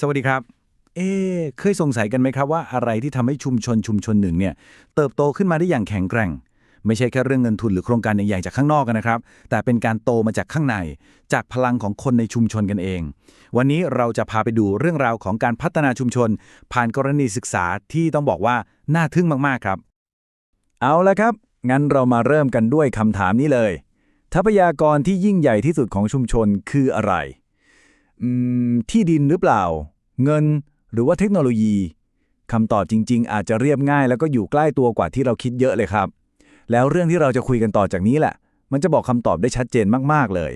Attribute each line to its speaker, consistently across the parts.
Speaker 1: สวัสดีครับ เอ๊เคยสงสัยกันไหมครับว่าอะไรที่ทำให้ชุมชนชุมชนหนึ่งเนี่ยเติบโตขึ้นมาได้อย่างแข็งแกร่ง ไม่ใช่แค่เรื่องเงินทุนหรือโครงการใหญ่ๆจากข้างนอกกันนะครับ แต่เป็นการโตมาจากข้างใน จากพลังของคนในชุมชนกันเอง วันนี้เราจะพาไปดูเรื่องราวของการพัฒนาชุมชน ผ่านกรณีศึกษาที่ต้องบอกว่าน่าทึ่งมากๆครับ เอาละครับ งั้นเรามาเริ่มกันด้วยคำถามนี้เลย ทรัพยากรที่ยิ่งใหญ่ที่สุดของชุมชนคืออะไร ที่ดินหรือเปล่า เงินหรือว่าเทคโนโลยีคำตอบจริง ๆ อาจจะเรียบง่ายแล้วก็อยู่ใกล้ตัวกว่าที่เราคิดเยอะเลยครับ แล้วเรื่องที่เราจะคุยกันต่อจากนี้แหละ มันจะบอกคำตอบได้ชัดเจนมากๆเลย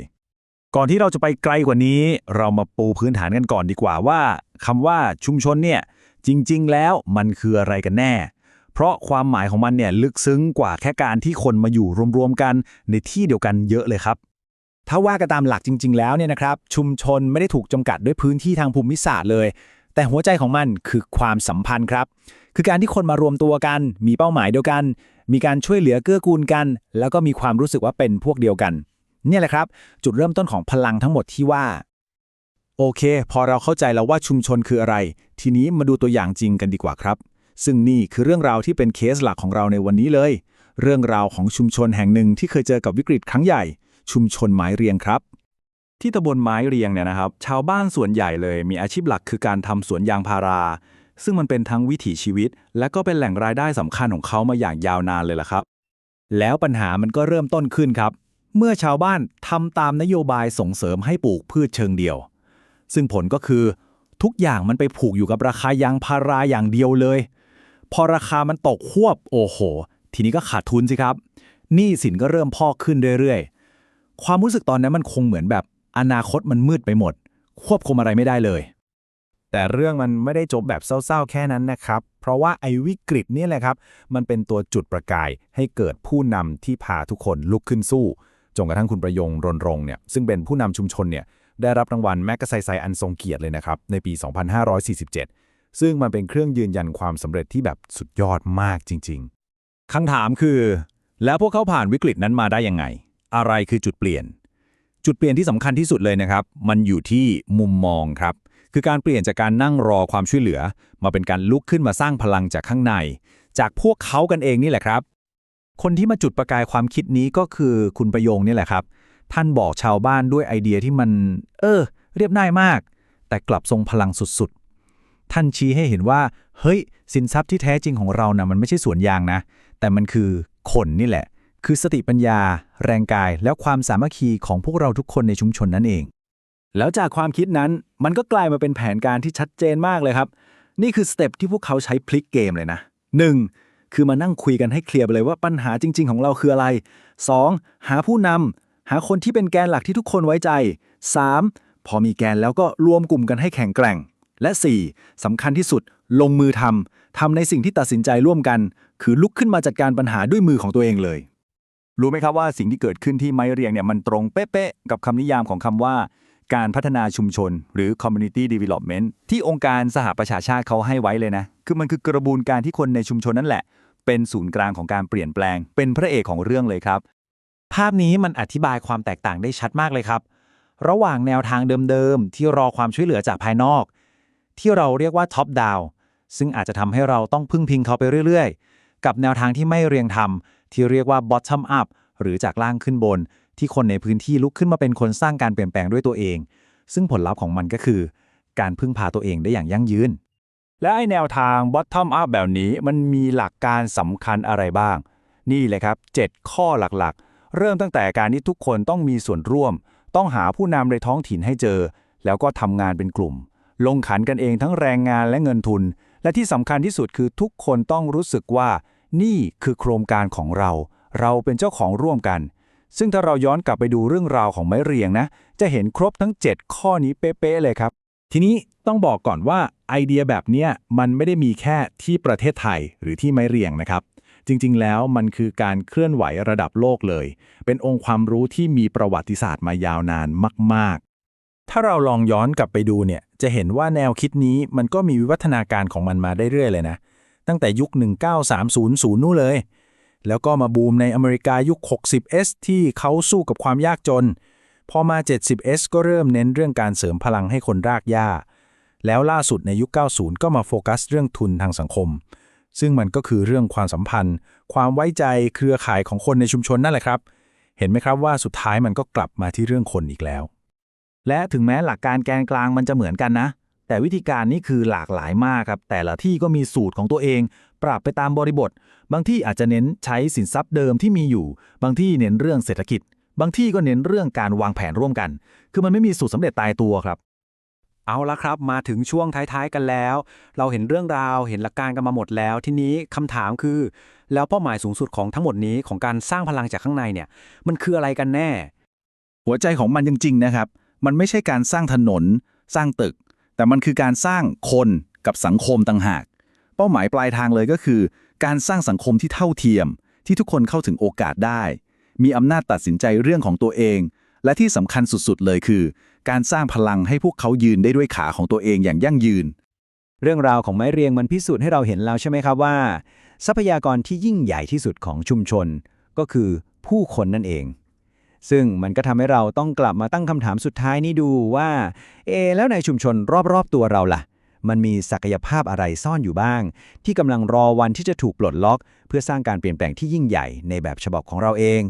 Speaker 1: ก่อนที่เราจะไปไกลกว่านี้ เรามาปูพื้นฐานกันก่อนดีกว่าว่าคำว่าชุมชนเนี่ยจริง ๆ แล้วมันคืออะไรกันแน่ เพราะความหมายของมันเนี่ยลึกซึ้งกว่าแค่การที่คนมาอยู่รวมๆกันในที่เดียวกันเยอะเลยครับ
Speaker 2: ถ้าว่ากันตามหลักจริง ๆ แล้วเนี่ยนะครับชุมชนไม่ได้ถูกจำกัดด้วยพื้นที่ทางภูมิศาสตร์เลย แต่หัวใจของมันคือความสัมพันธ์ครับ คือการที่คนมารวมตัวกัน มีเป้าหมายเดียวกัน มีการช่วยเหลือเกื้อกูลกัน แล้วก็มีความรู้สึกว่าเป็นพวกเดียวกัน เนี่ยแหละครับ จุดเริ่มต้นของพลังทั้งหมดที่ว่า โอเค พอเราเข้าใจแล้วว่าชุมชนคืออะไร ทีนี้มาดูตัวอย่างจริงกันดีกว่าครับ ซึ่งนี่คือเรื่องราวที่เป็นเคสหลักของเราในวันนี้เลย เรื่องราวของชุมชนแห่งหนึ่งที่เคยเจอกับวิกฤตครั้งใหญ่ ชุมชนไม้เรียงครับ
Speaker 1: ที่ตำบลไม้เรียงเนี่ยนะครับ ชาวบ้านส่วนใหญ่เลยมีอาชีพหลักคือการทำสวนยางพารา ซึ่งมันเป็นทั้งวิถีชีวิต และก็เป็นแหล่งรายได้สำคัญของเขามาอย่างยาวนานเลยล่ะครับ
Speaker 2: แล้วปัญหามันก็เริ่มต้นขึ้นครับ เมื่อชาวบ้านทำตามนโยบายส่งเสริมให้ปลูกพืชเชิงเดียว ซึ่งผลก็คือทุกอย่างมันไปผูกอยู่กับราคายางพาราอย่างเดียวเลย พอราคามันตกควบโอ้โห ทีนี้ก็ขาดทุนสิครับหนี้สินก็เริ่มพอกขึ้นเรื่อยๆ ความรู้สึกตอนนั้นมันคงเหมือนแบบอนาคตมันมืดไปหมด ควบคุมอะไรไม่ได้เลย
Speaker 3: แต่เรื่องมันไม่ได้จบแบบเศร้าๆ แค่นั้นนะครับ เพราะว่าไอ้วิกฤตนี่แหละครับ มันเป็นตัวจุดประกายให้เกิดผู้นำที่พาทุกคนลุกขึ้นสู้ จนกระทั่งคุณประยงรณรงค์เนี่ยซึ่งเป็นผู้นำชุมชนเนี่ยได้รับรางวัลแมกกาไซไซอันทรงเกียรติเลยนะครับ ในปี 2547 ซึ่งมันเป็นเครื่องยืนยันความสำเร็จที่แบบสุดยอดมากจริง ๆ
Speaker 1: คำถามคือ แล้วพวกเขาผ่านวิกฤตนั้นมาได้ยังไง อะไรคือจุดเปลี่ยน จุดเปลี่ยนที่สำคัญที่สุดเลยนะครับ มันอยู่ที่มุมมองครับ คือการเปลี่ยนจากการนั่งรอความช่วยเหลือ มาเป็นการลุกขึ้นมาสร้างพลังจากข้างใน จากพวกเขากันเองนี่แหละครับ คนที่มาจุดประกายความคิดนี้ก็คือคุณประโยงนี่แหละครับ ท่านบอกชาวบ้านด้วยไอเดียที่มัน เออ เรียบง่ายมาก แต่กลับทรงพลังสุดๆ ท่านชี้ให้เห็นว่า เฮ้ย สินทรัพย์ที่แท้จริงของเรานะ่ะมันไม่ใช่สวนยางนะ แต่มันคือคนนี่แหละ คือสติปัญญา แรงกายแล้วความสามัคคีของพวกเราทุกคนในชุมชนนั่นเอง แล้วจากความคิดนั้นมันก็กลายมาเป็นแผนการที่ชัดเจนมากเลยครับ นี่คือสเต็ปที่พวกเขาใช้พลิกเกมเลยนะ 1. คือมานั่งคุยกันให้เคลียร์ไปเลยว่าปัญหาจริง ๆ ของเราคืออะไร 2. หาผู้นำหาคนที่เป็นแกนหลักที่ทุกคนไว้ใจ 3. พอมีแกนแล้วก็รวมกลุ่มกันให้แข็งแกร่ง และ 4. สำคัญที่สุดลงมือทำทำในสิ่งที่ตัดสินใจร่วมกัน คือลุกขึ้นมาจัดการปัญหาด้วยมือของตัวเองเลย รู้ไหมครับว่าสิ่งที่เกิดขึ้นที่ไม้เรียงเนี่ยมันตรงเป๊ะๆกับคำนิยามของคำว่าการพัฒนาชุมชน หรือ community development ที่องค์การสหประชาชาติเขาให้ไว้เลยนะ คือมันคือกระบวนการที่คนในชุมชนนั่นแหละ เป็นศูนย์กลางของการเปลี่ยนแปลง เป็นพระเอกของเรื่องเลยครับ
Speaker 2: ภาพนี้มันอธิบายความแตกต่างได้ชัดมากเลยครับ ระหว่างแนวทางเดิมๆ ที่รอความช่วยเหลือจากภายนอก ที่เราเรียกว่า top down ซึ่งอาจจะทำให้เราต้องพึ่งพิงเขาไปเรื่อยๆ กับแนวทางที่ไม่เรียงทำ ที่เรียกว่า bottom up หรือจากล่างขึ้นบน ที่คนในพื้นที่ลุกขึ้นมาเป็นคนสร้างการเปลี่ยนแปลงด้วยตัวเอง ซึ่งผลลัพธ์ของมันก็คือ การพึ่งพาตัวเองได้อย่างยั่งยืน
Speaker 1: และไอแนวทาง bottom up แบบนี้มันมีหลักการสำคัญอะไรบ้าง นี่เลยครับ 7 ข้อหลักๆ เริ่มตั้งแต่การที่ทุกคนต้องมีส่วนร่วม ต้องหาผู้นำในท้องถิ่นให้เจอ แล้วก็ทำงานเป็นกลุ่ม ลงขันกันเองทั้งแรงงานและเงินทุน และที่สำคัญที่สุดคือทุกคนต้องรู้สึกว่า นี่คือโครงการของเรา เราเป็นเจ้าของร่วมกัน ซึ่งถ้าเราย้อนกลับไปดูเรื่องราวของไม้เรียงนะ จะเห็นครบทั้ง 7 ข้อนี้เป๊ะๆเลยครับ
Speaker 3: ทีนี้ต้องบอกก่อนว่าไอเดียแบบนี้มันไม่ได้มีแค่ที่ประเทศไทยหรือที่ไม้เรียงนะครับ จริงๆ แล้วมันคือการเคลื่อนไหวระดับโลกเลย เป็นองค์ความรู้ที่มีประวัติศาสตร์มายาวนานมากๆถ้าเราลองย้อนกลับไปดูเนี่ย จะเห็นว่าแนวคิดนี้มันก็มีวิวัฒนาการของมันมาได้เรื่อยเลยนะ ตั้งแต่ยุค 1930นู่นเลย แล้วก็มาบูมในอเมริกายุค 60S ที่เขาสู้กับความยากจน พอมา 70S ก็เริ่มเน้นเรื่องการเสริมพลังให้คนรากหญ้า
Speaker 2: แล้วล่าสุดในยุค 90 ก็มาโฟกัสเรื่องทุนทางสังคม ซึ่งมันก็คือเรื่องความสัมพันธ์ ความไว้ใจเครือข่ายของคนในชุมชนนั่นแหละครับ เห็นไหมครับว่าสุดท้ายมันก็กลับมาที่เรื่องคนอีกแล้ว
Speaker 3: และถึงแม้หลักการแกนกลางมันจะเหมือนกันนะ แต่วิธีการนี่คือหลากหลายมากครับ แต่ละที่ก็มีสูตรของตัวเอง ปรับไปตามบริบท บางที่อาจจะเน้นใช้สินทรัพย์เดิมที่มีอยู่ บางที่เน้นเรื่องเศรษฐกิจ บางที่ก็เน้นเรื่องการวางแผนร่วมกัน คือมันไม่มีสูตรสำเร็จตายตัวครับ
Speaker 4: เอาละครับ มาถึงช่วงท้ายๆกันแล้ว เราเห็นเรื่องราว เห็นหลักการกันมาหมดแล้ว ทีนี้คำถามคือ แล้วเป้าหมายสูงสุดของทั้งหมดนี้ของการสร้างพลังจากข้างในเนี่ย มันคืออะไรกันแน่
Speaker 2: หัวใจของมันจริงๆนะครับ มันไม่ใช่การสร้างถนน สร้างตึก แต่มันคือการสร้างคนกับสังคมต่างหาก เป้าหมายปลายทางเลยก็คือ การสร้างสังคมที่เท่าเทียม ที่ทุกคนเข้าถึงโอกาสได้ มีอำนาจตัดสินใจเรื่องของตัวเอง และที่สำคัญสุดๆ เลยคือ การสร้างพลังให้พวกเขายืนได้ด้วยขาของตัวเองอย่างยั่งยืน
Speaker 4: เรื่องราวของไม้เรียงมันพิสูจน์ให้เราเห็นแล้วใช่ไหมครับว่า ทรัพยากรที่ยิ่งใหญ่ที่สุดของชุมชน ก็คือผู้คนนั่นเอง ซึ่งมันก็ทำให้เราต้องกลับมาตั้งคำถามสุดท้ายนี้ดูว่า เอ แล้วในชุมชนรอบๆตัวเราล่ะ มันมีศักยภาพอะไรซ่อนอยู่บ้าง ที่กำลังรอวันที่จะถูกปลดล็อก เพื่อสร้างการเปลี่ยนแปลงที่ยิ่งใหญ่ในแบบฉบับของเราเอง